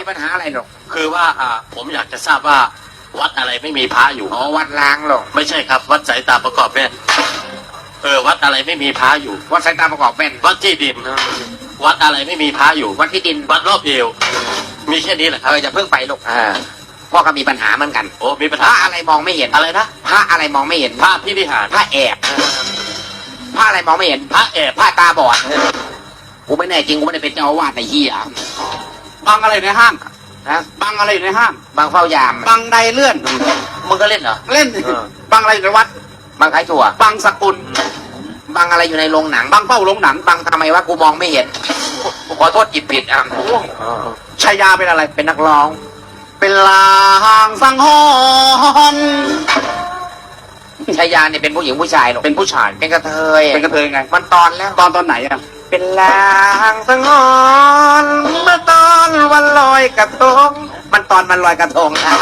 มีปัญหาอะไรหรอกคือว่าอ่าผมอยากจะทราบว่าวัดอะไรไม่มีพระอยู่ อ๋อวัดล้างหรอก ไม่ใช่ครับ วัดสายตาประกอบแม่นเออ วัดอะไรไม่มีพระอยู่ วัดสายตาประกอบแม่นวัดที่ดิน วัดอะไรไม่มีพระอยู่ วัดที่ดิน วัดรอบเอวมีแค่นี้แหละคเอรับอจะเพิ่งไปลูกอ่าพ่อก็มีปัญหาเหมือนกันโอ้มีปัญพหาระอะไรมองไม่เห็นอะไรนะพระอะไรมองไม่เห็นพระพิธิหารพระแอบพระอะไรมองไม่เห็นพระแอบพระตาบอดกูไม่แน่จริงกูไม่ได้เป็นเจ้าอาวาสในที่อะ บังอะไรในห้างนะบังอะไรอยู่ในห้างบางเฝ้ายามบังใดเลื่อน มึงก็เล่นเหรอ เล่นเออ บังอะไรอยู่ในวัด บางขายถั่ว บังสกุล บางอะไรอยู่ในโรงหนังบังเป้าลงหนังบางทำไมวะกูมองไม่เห็นกูขอโทษจิตผิดอะชายาเป็นอะไร เป็นนักร้อง เป็นลางสังหรณ์ชายาเนี่ยเป็นผู้หญิงผู้ชายหรอกเป็นผู้ชาย เป็นกระเทยเป็นกระเทยไง มันตอนแล้ว ตอนตอนไหนอะเป็นลางสังหรณ์เมื่อตอนวัน ลอยกระทง มันตอนมันลอยกระทงนะ